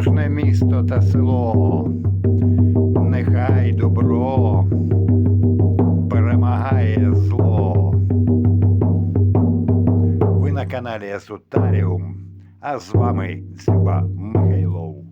Заможне місто та село, нехай добро перемагає зло. Ви на каналі Есотаріум, а з вами Дзюба Михайлов.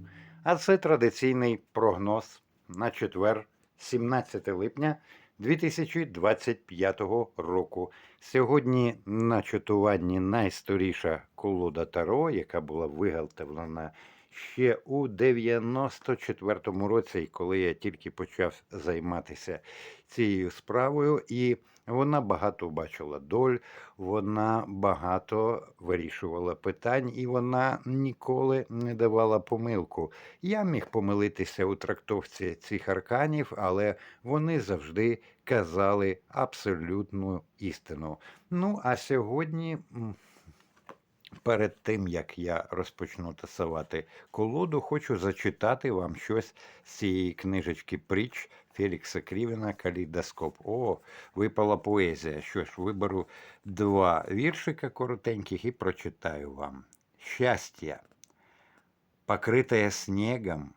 А це традиційний прогноз на четвер, 17 липня 2025 року. Сьогодні на чатуванні найстаріша колода Таро, яка була виготовлена ще у 94-му році, коли я тільки почав займатися цією справою, і вона багато бачила доль, вона багато вирішувала питань, і вона ніколи не давала помилку. Я міг помилитися у трактовці цих арканів, але вони завжди казали абсолютну істину. Ну, а сьогодні. Перед тим як я розпочну тасувати колоду, хочу зачитати вам щось з цієї книжечки притч Фелікса Крівена Калейдоскоп. О, випала поезія. Що ж, виберу два віршика коротеньких і прочитаю вам. Счастье, покрытая снегом,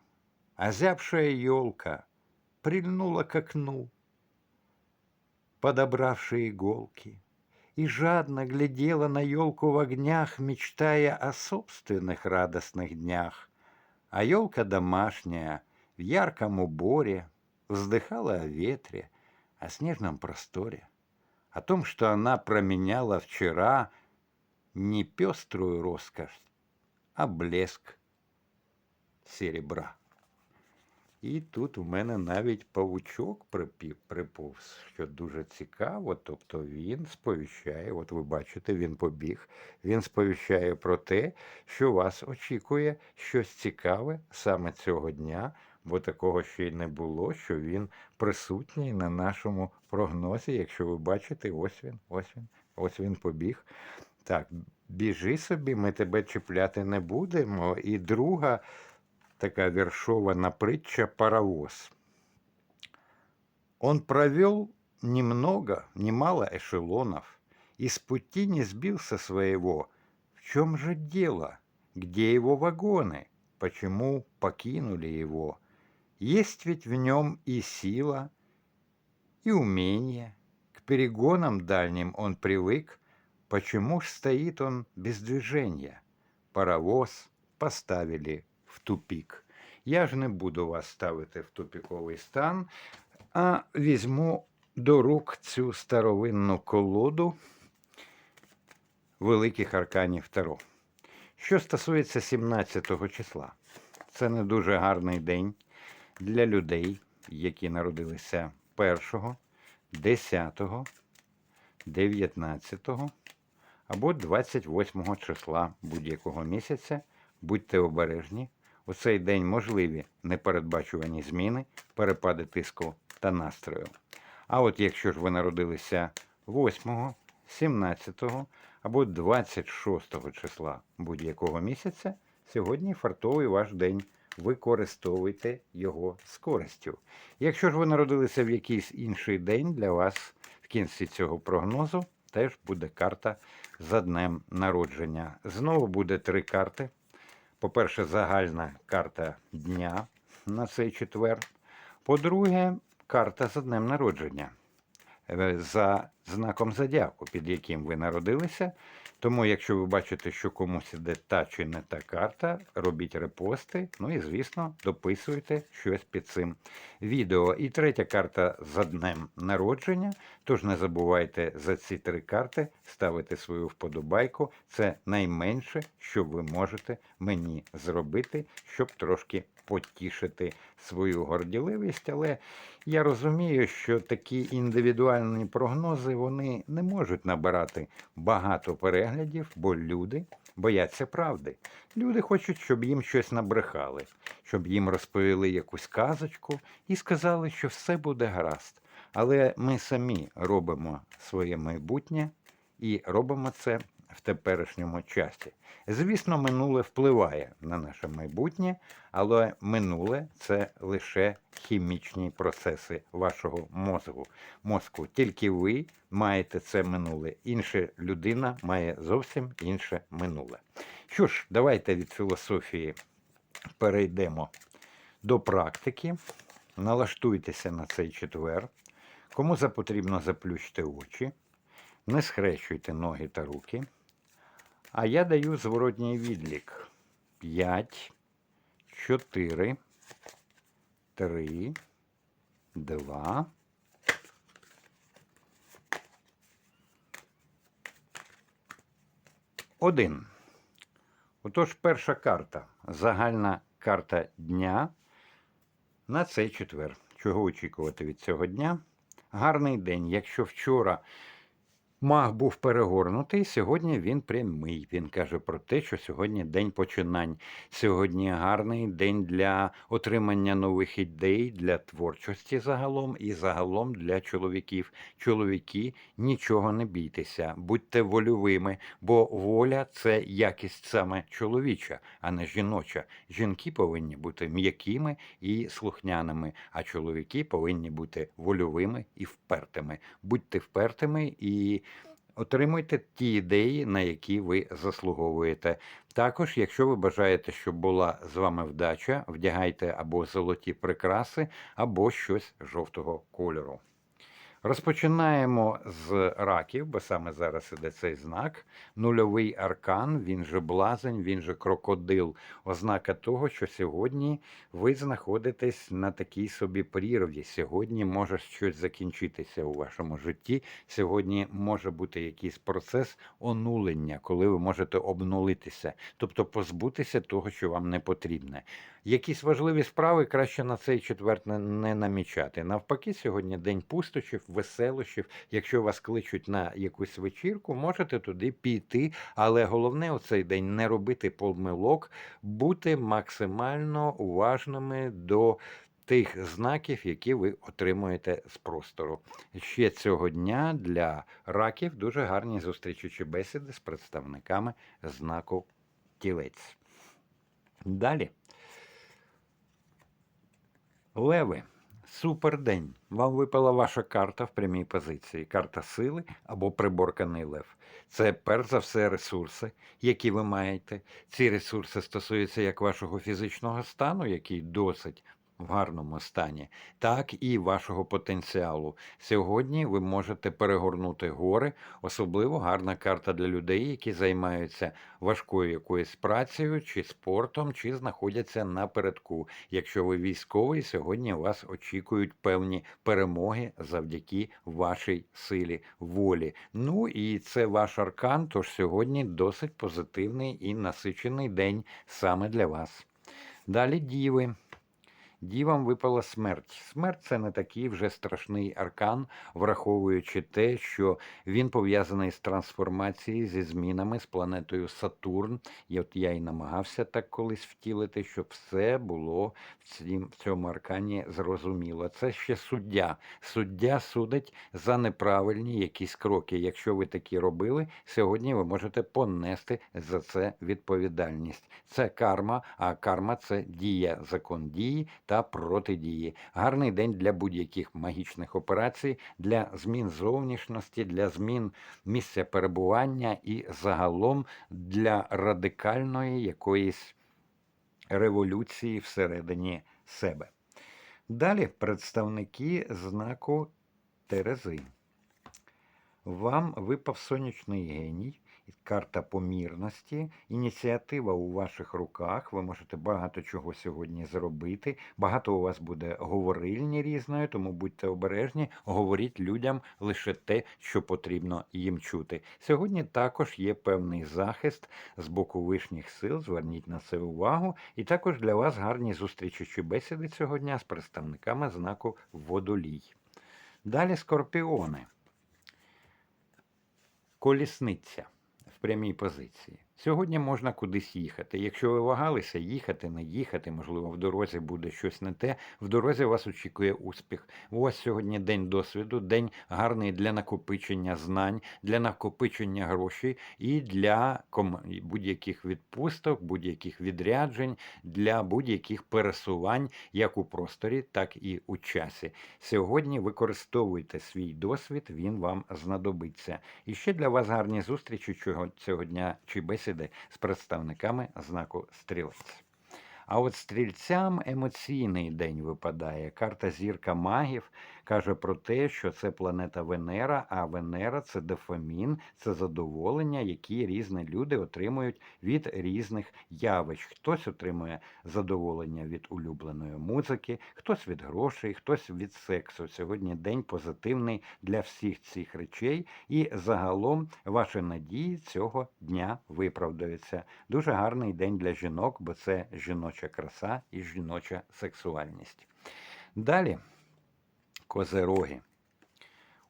озябшая елка прильнула к окну, подобравшая иголки, и жадно глядела на елку в огнях, мечтая о собственных радостных днях. А елка домашняя в ярком уборе вздыхала о ветре, о снежном просторе, о том, что она променяла вчера не пеструю роскошь, а блеск серебра. І тут у мене навіть павучок приповз, що дуже цікаво. Тобто він сповіщає, от ви бачите, він побіг, він сповіщає про те, що вас очікує щось цікаве саме цього дня, бо такого ще й не було, що він присутній на нашому прогнозі. Якщо ви бачите, ось він, ось він, ось він побіг. Так, біжи собі, ми тебе чіпляти не будемо. І друга такая вершованная притча «Паровоз». Он провел немного, немало эшелонов, и с пути не сбился своего. В чем же дело? Где его вагоны? Почему покинули его? Есть ведь в нем и сила, и умение. К перегонам дальним он привык. Почему ж стоит он без движения? Паровоз поставили в тупік. Я ж не буду вас ставити в тупіковий стан, а візьму до рук цю старовинну колоду великих арканів Таро. Що стосується 17 числа, це не дуже гарний день для людей, які народилися 1, 10, 19 або 28 числа будь-якого місяця. Будьте обережні. У цей день можливі непередбачувані зміни, перепади тиску та настрою. А от якщо ж ви народилися 8, 17 або 26 числа будь-якого місяця, сьогодні фартовий ваш день. Використовуйте його з користю. Якщо ж ви народилися в якийсь інший день, для вас в кінці цього прогнозу теж буде карта за днем народження. Знову буде три карти. По-перше, загальна карта дня на цей четвер. По-друге, карта за днем народження е, за знаком зодіаку, під яким ви народилися. Тому, якщо ви бачите, що комусь іде та чи не та карта, робіть репости. Ну і, звісно, дописуйте щось під цим відео. І третя карта за днем народження. Тож не забувайте за ці три карти ставити свою вподобайку. Це найменше, що ви можете мені зробити, щоб трошки потішити свою горділивість. Але я розумію, що такі індивідуальні прогнози вони не можуть набирати багато переглядів, бо люди бояться правди. Люди хочуть, щоб їм щось набрехали, щоб їм розповіли якусь казочку і сказали, що все буде гаразд. Але ми самі робимо своє майбутнє і робимо це в теперішньому часі. Звісно, минуле впливає на наше майбутнє, але минуле це лише хімічні процеси вашого мозку. мозку. Тільки ви маєте це минуле. Інша людина має зовсім інше минуле. Що ж, давайте від філософії перейдемо до практики. Налаштуйтеся на цей четвер. Кому запотрібно, заплющте очі, не схрещуйте ноги та руки. А я даю зворотній відлік. 5, 4, 3, 2. Один. Отож, перша карта. Загальна карта дня на цей четвер. Чого очікувати від цього дня? Гарний день. Якщо вчора маг був перегорнутий, сьогодні він прямий. Він каже про те, що сьогодні день починань. Сьогодні гарний день для отримання нових ідей, для творчості загалом і загалом для чоловіків. Чоловіки, нічого не бійтеся, будьте вольовими, бо воля це якість саме чоловіча, а не жіноча. Жінки повинні бути м'якими і слухняними, а чоловіки повинні бути вольовими і впертими. Будьте впертими і отримуйте ті ідеї, на які ви заслуговуєте. Також, якщо ви бажаєте, щоб була з вами вдача, вдягайте або золоті прикраси, або щось жовтого кольору. Розпочинаємо з раків, бо саме зараз іде цей знак. Нульовий аркан, він же блазень, він же крокодил. Ознака того, що сьогодні ви знаходитесь на такій собі прірві. Сьогодні може щось закінчитися у вашому житті. Сьогодні може бути якийсь процес онулення, коли ви можете обнулитися, тобто позбутися того, що вам не потрібне. Якісь важливі справи краще на цей четвер не, намічати. Навпаки, сьогодні день пустощів, веселощів. Якщо вас кличуть на якусь вечірку, можете туди піти. Але головне у цей день не робити помилок, бути максимально уважними до. Тих знаків, які ви отримуєте з простору. Ще цього дня для раків дуже гарні зустрічучі бесіди з представниками знаку тілець. Далі. Леви, супер день. Вам випала ваша карта в прямій позиції. Карта сили або приборканий лев. Це перш за все ресурси, які ви маєте. Ці ресурси стосуються як вашого фізичного стану, який досить в гарному стані, так і вашого потенціалу. Сьогодні ви можете перегорнути гори, особливо гарна карта для людей, які займаються важкою якоюсь працею чи спортом, чи знаходяться напередку. Якщо ви військовий, сьогодні вас очікують певні перемоги завдяки вашій силі волі. Ну і це ваш аркан. Тож сьогодні досить позитивний і насичений день саме для вас. Далі діви. Дівам випала смерть. Смерть це не такий вже страшний аркан, враховуючи те, що він пов'язаний з трансформацією, зі змінами з планетою Сатурн. І от я і намагався так колись втілити, щоб все було в цьому аркані зрозуміло. Це ще суддя. Суддя судить за неправильні якісь кроки. Якщо ви такі робили, сьогодні ви можете понести за це відповідальність. Це карма, а карма це дія, закон дії та протидії. Гарний день для будь-яких магічних операцій, для змін зовнішності, для змін місця перебування і загалом для радикальної якоїсь революції всередині себе. Далі представники знаку Терези. Вам випав сонячний геній, карта помірності, ініціатива у ваших руках. Ви можете багато чого сьогодні зробити. Багато у вас буде говорильні різної, тому будьте обережні, говоріть людям лише те, що потрібно їм чути. Сьогодні також є певний захист з боку вишніх сил. Зверніть на це увагу. І також для вас гарні зустрічі бесіди цього дня з представниками знаку водолій. Далі скорпіони. Колісниця прямій позиції. Сьогодні можна кудись їхати. Якщо ви вагалися, їхати, не їхати, можливо, в дорозі буде щось не те. В дорозі вас очікує успіх. У вас сьогодні день досвіду, день гарний для накопичення знань, для накопичення грошей і для будь-яких відпусток, будь-яких відряджень, для будь-яких пересувань, як у просторі, так і у часі. Сьогодні використовуйте свій досвід, він вам знадобиться. І ще для вас гарні зустрічі цього, дня чи бесіди з представниками знаку стрілець. А от стрільцям емоційний день випадає. Карта зірка магів каже про те, що це планета Венера, а Венера це дофамін, це задоволення, які різні люди отримують від різних явищ. Хтось отримує задоволення від улюбленої музики, хтось від грошей, хтось від сексу. Сьогодні день позитивний для всіх цих речей, і загалом ваші надії цього дня виправдаються. Дуже гарний день для жінок, бо це жіноча краса і жіноча сексуальність. Далі, козероги.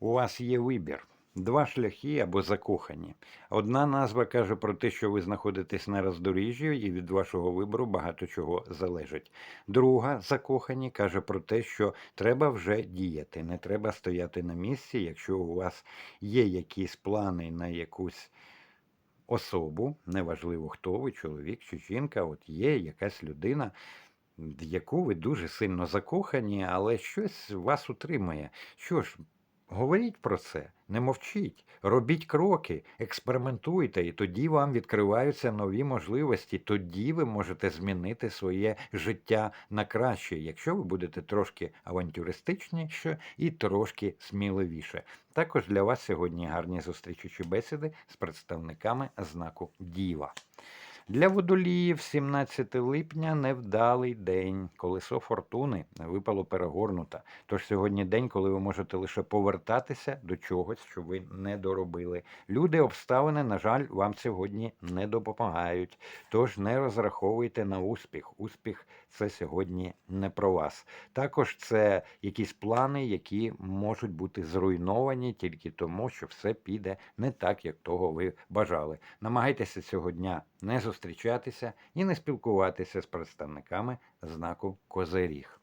У вас є вибір. Два шляхи або закохані. Одна назва каже про те, що ви знаходитесь на роздоріжжі, і від вашого вибору багато чого залежить. Друга закохані каже про те, що треба вже діяти, не треба стояти на місці, якщо у вас є якісь плани на якусь особу, неважливо хто ви, чоловік чи жінка, от є якась людина, яку ви дуже сильно закохані, але щось вас утримує. Що ж, говоріть про це, не мовчіть, робіть кроки, експериментуйте, і тоді вам відкриваються нові можливості. Тоді ви можете змінити своє життя на краще, якщо ви будете трошки авантюристичніше і трошки сміливіше. Також для вас сьогодні гарні зустрічі чи бесіди з представниками знаку Діва. Для водоліїв 17 липня невдалий день. Колесо фортуни випало перегорнуто. Тож сьогодні день, коли ви можете лише повертатися до чогось, що ви не доробили. Люди, обставини, на жаль, вам сьогодні не допомагають. Тож не розраховуйте на успіх. Успіх це сьогодні не про вас. Також це якісь плани, які можуть бути зруйновані тільки тому, що все піде не так, як того ви бажали. Намагайтеся цього дня не зустрічатися і не спілкуватися з представниками знаку Козиріг.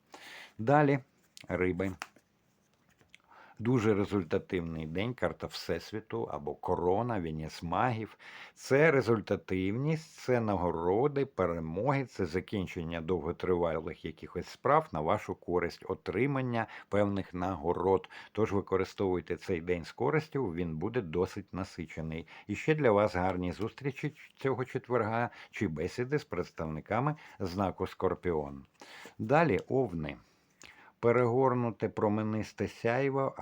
Далі риби. Дуже результативний день, карта Всесвіту або корона, вінець магів. Це результативність, це нагороди, перемоги, це закінчення довготривалих якихось справ на вашу користь, отримання певних нагород. Тож використовуйте цей день з користю, він буде досить насичений. І ще для вас гарні зустрічі цього четверга чи бесіди з представниками знаку Скорпіон. Далі овни перегорнуте променисте сяйво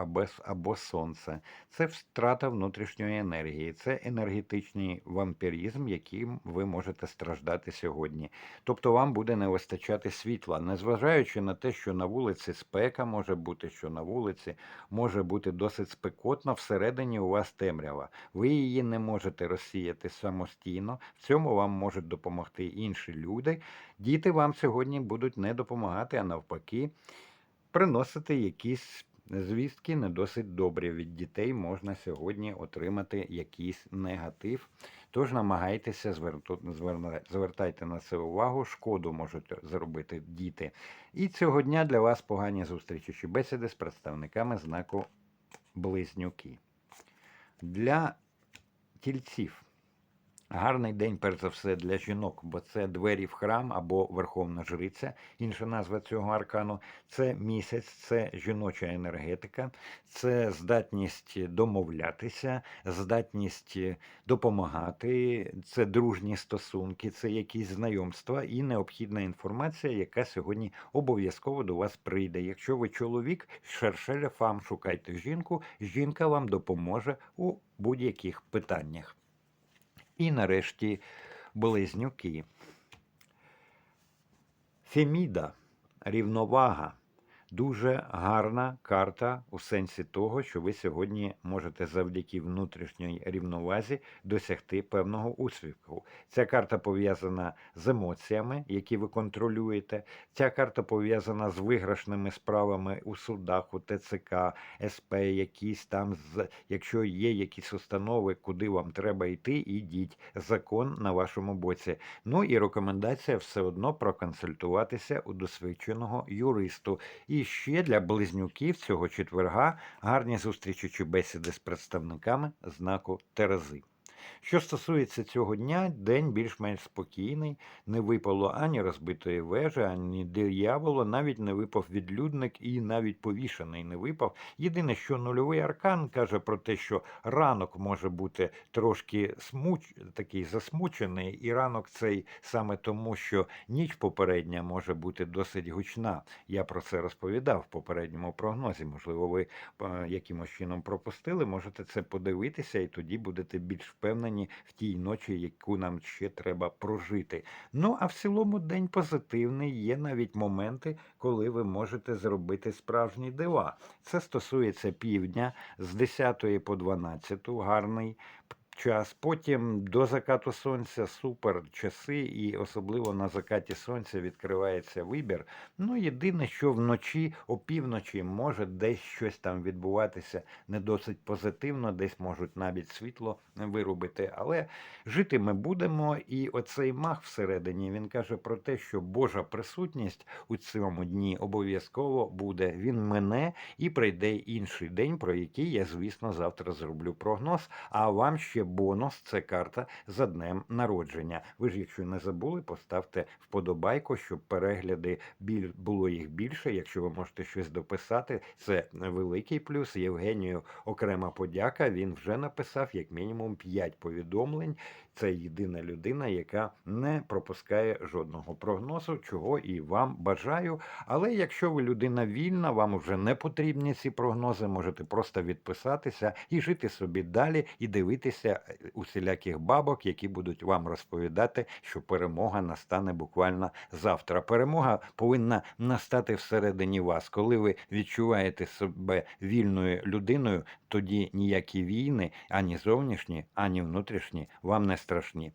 або, сонце. Це втрата внутрішньої енергії, це енергетичний вампірізм, яким ви можете страждати сьогодні. Тобто вам буде не вистачати світла, незважаючи на те, що на вулиці спека може бути, що на вулиці може бути досить спекотно, всередині у вас темрява. Ви її не можете розсіяти самостійно, в цьому вам можуть допомогти інші люди. Діти вам сьогодні будуть не допомагати, а навпаки приносити якісь звістки не досить добрі. Від дітей можна сьогодні отримати якийсь негатив. Тож намагайтеся звертайте на це увагу, шкоду можуть зробити діти. І цього дня для вас погані зустрічі бесіди з представниками знаку Близнюки. Для тільців. Гарний день, перш за все, для жінок, бо це двері в храм або Верховна Жриця, інша назва цього аркану. Це місяць, це жіноча енергетика, це здатність домовлятися, здатність допомагати, це дружні стосунки, це якісь знайомства і необхідна інформація, яка сьогодні обов'язково до вас прийде. Якщо ви чоловік, шершеля фам шукайте жінку, жінка вам допоможе у будь-яких питаннях. І нарешті близнюки. Феміда, рівновага. Дуже гарна карта у сенсі того, що ви сьогодні можете завдяки внутрішньої рівновазі досягти певного успіху. Ця карта пов'язана з емоціями, які ви контролюєте. Ця карта пов'язана з виграшними справами у судах, у ТЦК, СП, якісь там, якщо є якісь установи, куди вам треба йти, ідіть. Закон на вашому боці. Ну і рекомендація все одно проконсультуватися у досвідченого юристу. І ще для близнюків цього четверга гарні зустрічі чи бесіди з представниками знаку Терези. Що стосується цього дня, день більш-менш спокійний, не випало ані розбитої вежі, ані диявола, навіть не випав відлюдник і навіть повішений не випав. Єдине, що нульовий аркан каже про те, що ранок може бути трошки смуч... такий засмучений, і ранок цей саме тому, що ніч попередня може бути досить гучна. Я про це розповідав в попередньому прогнозі. Можливо, ви е, якимось чином пропустили, можете це подивитися, і тоді будете більш впевнені в тій ночі, яку нам ще треба прожити. Ну а в цілому день позитивний. Є навіть моменти, коли ви можете зробити справжні дива. Це стосується півдня з 10 по 12, гарний час. Потім до закату сонця супер часи, і особливо на закаті сонця відкривається вибір. Ну, єдине, що вночі, опівночі, може десь щось там відбуватися не досить позитивно, десь можуть навіть світло вирубити. Але жити ми будемо, і оцей мах всередині він каже про те, що Божа присутність у цьому дні обов'язково буде. Він мене і прийде інший день, про який я, звісно, завтра зроблю прогноз. А вам ще бонус це карта за днем народження. Ви ж, якщо не забули, поставте вподобайку, щоб перегляди біль... було їх більше. Якщо ви можете щось дописати, це великий плюс. Євгенію окрема подяка. Він вже написав як мінімум 5 повідомлень. Це єдина людина, яка не пропускає жодного прогнозу, чого і вам бажаю. Але якщо ви людина вільна, вам вже не потрібні ці прогнози, можете просто відписатися і жити собі далі, і дивитися е, усіляких бабок, які будуть вам розповідати, що перемога настане буквально завтра. Перемога повинна настати всередині вас. Коли ви відчуваєте себе вільною людиною, тоді ніякі війни, ані зовнішні, ані внутрішні, вам не страшні.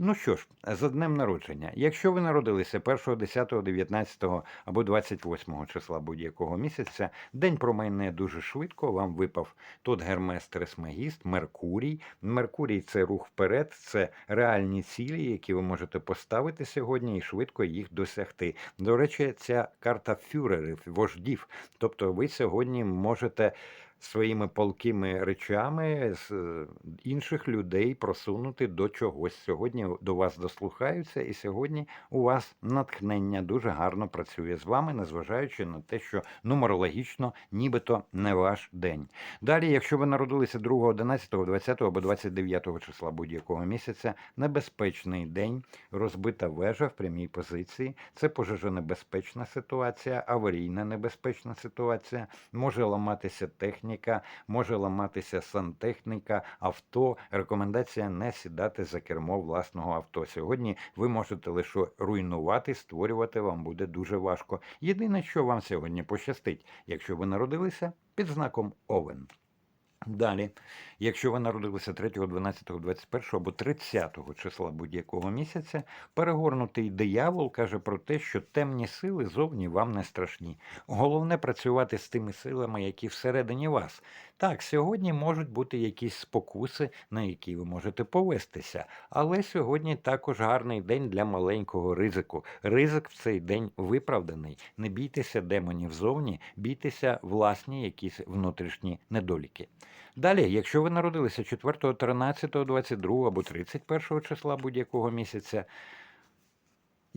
Ну що ж, за днем народження. Якщо ви народилися 1, 10, 19 або 28 числа будь-якого місяця, день промайне дуже швидко. Вам випав тут Гермес Трисмегіст, Меркурій. Меркурій це рух вперед, це реальні цілі, які ви можете поставити сьогодні і швидко їх досягти. До речі, ця карта фюрерів, вождів. Тобто ви сьогодні можете своїми палкими речами з е, інших людей просунути до чогось. Сьогодні до вас дослухаються, і сьогодні у вас натхнення дуже гарно працює з вами, незважаючи на те, що нумерологічно нібито не ваш день. Далі, якщо ви народилися 2, 11, 20 або 29 числа будь-якого місяця, небезпечний день, розбита вежа в прямій позиції, це пожежонебезпечна ситуація, аварійна небезпечна ситуація, може ламатися техніка техніка, може ламатися сантехніка, авто. Рекомендація не сідати за кермо власного авто. Сьогодні ви можете лише руйнувати, створювати вам буде дуже важко. Єдине, що вам сьогодні пощастить, якщо ви народилися під знаком Овен. Далі, якщо ви народилися 3, 12, 21 або 30 числа будь-якого місяця, перегорнутий диявол каже про те, що темні сили зовні вам не страшні. Головне працювати з тими силами, які всередині вас. Так, сьогодні можуть бути якісь спокуси, на які ви можете повестися, але сьогодні також гарний день для маленького ризику. Ризик в цей день виправданий. Не бійтеся демонів зовні, бійтеся власні якісь внутрішні недоліки. Далі, якщо ви народилися 4, 13, 22 або 31 числа будь-якого місяця,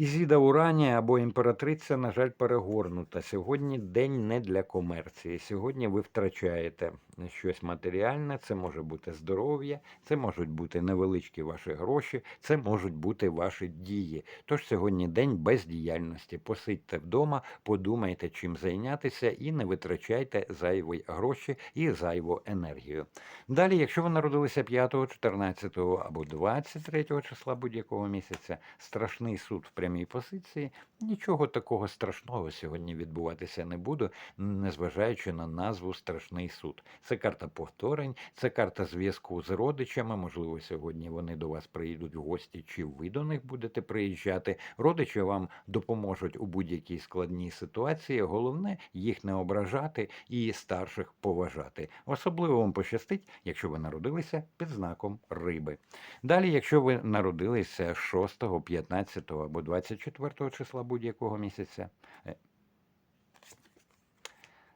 Ізіда Уранія або імператриця, на жаль, перегорнута. Сьогодні день не для комерції. Сьогодні ви втрачаєте щось матеріальне, це може бути здоров'я, це можуть бути невеличкі ваші гроші, це можуть бути ваші дії. Тож сьогодні день бездіяльності. Посидьте вдома, подумайте, чим зайнятися, і не витрачайте зайві гроші і зайву енергію. Далі, якщо ви народилися 5, 14 або 23 числа будь-якого місяця, страшний суд в прямій позиції, нічого такого страшного сьогодні відбуватися не буде, незважаючи на назву Страшний суд. Це карта повторень, це карта зв'язку з родичами. Можливо, сьогодні вони до вас приїдуть в гості, чи ви до них будете приїжджати. Родичі вам допоможуть у будь-якій складній ситуації. Головне їх не ображати і старших поважати. Особливо вам пощастить, якщо ви народилися під знаком риби. Далі, якщо ви народилися 6, 15 або 24 числа будь-якого місяця. е,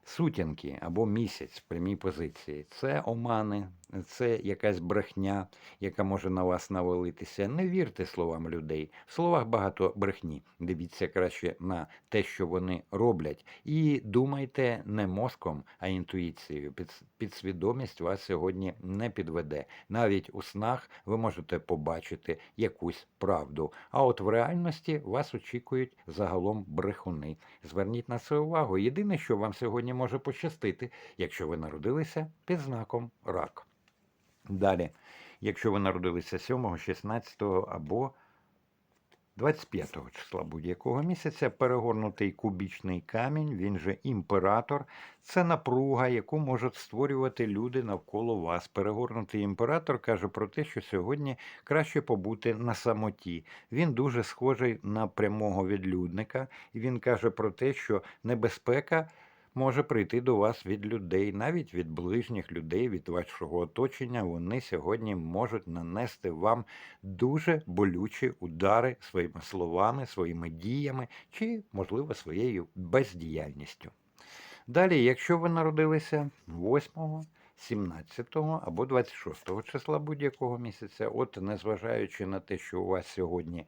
сутінки або місяць в прямій позиції. Це омани, це якась брехня, яка може на вас навалитися. Не вірте словам людей. В словах багато брехні. Дивіться краще на те, що вони роблять. І думайте не мозком, а інтуїцією. Під, підсвідомість вас сьогодні не підведе. Навіть у снах ви можете побачити якусь правду. А от в реальності вас очікують загалом брехуни. Зверніть на це увагу. Єдине, що вам сьогодні може пощастити, якщо ви народилися під знаком рак. Далі, якщо ви народилися 7, 16 або 25 числа будь-якого місяця, перегорнутий кубічний камінь, він же імператор, це напруга, яку можуть створювати люди навколо вас. Перегорнутий імператор каже про те, що сьогодні краще побути на самоті. Він дуже схожий на прямого відлюдника, і він каже про те, що небезпека може прийти до вас від людей, навіть від ближніх людей, від вашого оточення. Вони сьогодні можуть нанести вам дуже болючі удари своїми словами, своїми діями чи, можливо, своєю бездіяльністю. Далі, якщо ви народилися 8, 17 або 26 числа будь-якого місяця, от незважаючи на те, що у вас сьогодні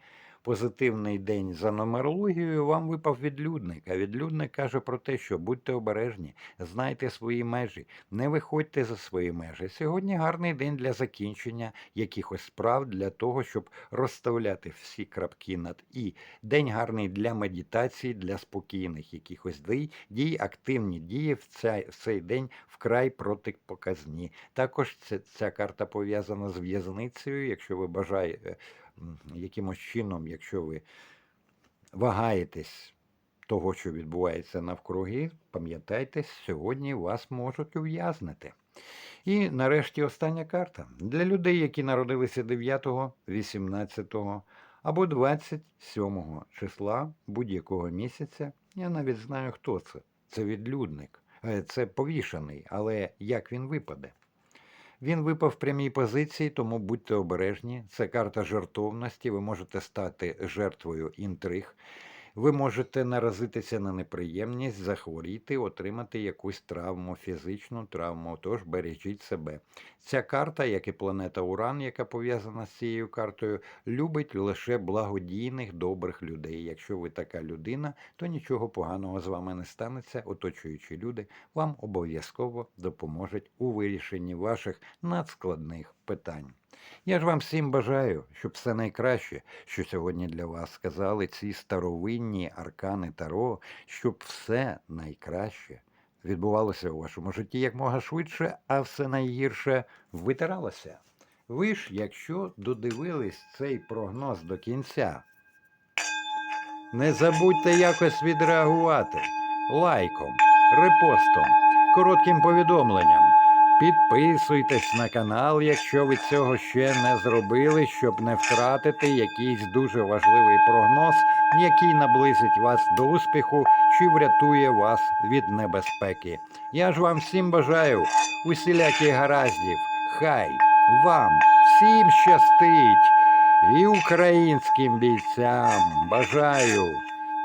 позитивний день за нумерологією, вам випав відлюдник. А відлюдник каже про те, що будьте обережні, знайте свої межі, не виходьте за свої межі. Сьогодні гарний день для закінчення якихось справ, для того, щоб розставляти всі крапки над і. День гарний для медитації, для спокійних якихось дій, дій активні дії в цей, в цей день вкрай протипоказні. Також це, ця карта пов'язана з в'язницею, якщо ви бажаєте якимось чином, якщо ви вагаєтесь того, що відбувається навкруги, пам'ятайте, сьогодні вас можуть ув'язнити. І нарешті остання карта. Для людей, які народилися 9, 18 або 27 числа будь-якого місяця, я навіть знаю, хто це. Це відлюдник, Е, це повішаний, але як він випаде? Він випав в прямій позиції, тому будьте обережні. Це карта жертовності. Ви можете стати жертвою інтриг. Ви можете наразитися на неприємність, захворіти, отримати якусь травму, фізичну травму. Тож бережіть себе. Ця карта, як і планета Уран, яка пов'язана з цією картою, любить лише благодійних, добрих людей. Якщо ви така людина, то нічого поганого з вами не станеться. Оточуючі люди вам обов'язково допоможуть у вирішенні ваших надскладних питань. Я ж вам всім бажаю, щоб все найкраще, що сьогодні для вас сказали ці старовинні аркани Таро, щоб все найкраще відбувалося у вашому житті якмога швидше, а все найгірше витиралося. Ви ж, якщо додивились цей прогноз до кінця, не забудьте якось відреагувати лайком, репостом, коротким повідомленням. Підписуйтесь на канал, якщо ви цього ще не зробили, щоб не втратити якийсь дуже важливий прогноз, який наблизить вас до успіху чи врятує вас від небезпеки. Я ж вам всім бажаю усіляких гараздів. Хай вам всім щастить і українським бійцям бажаю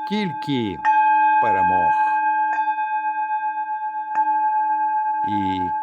тільки перемог. І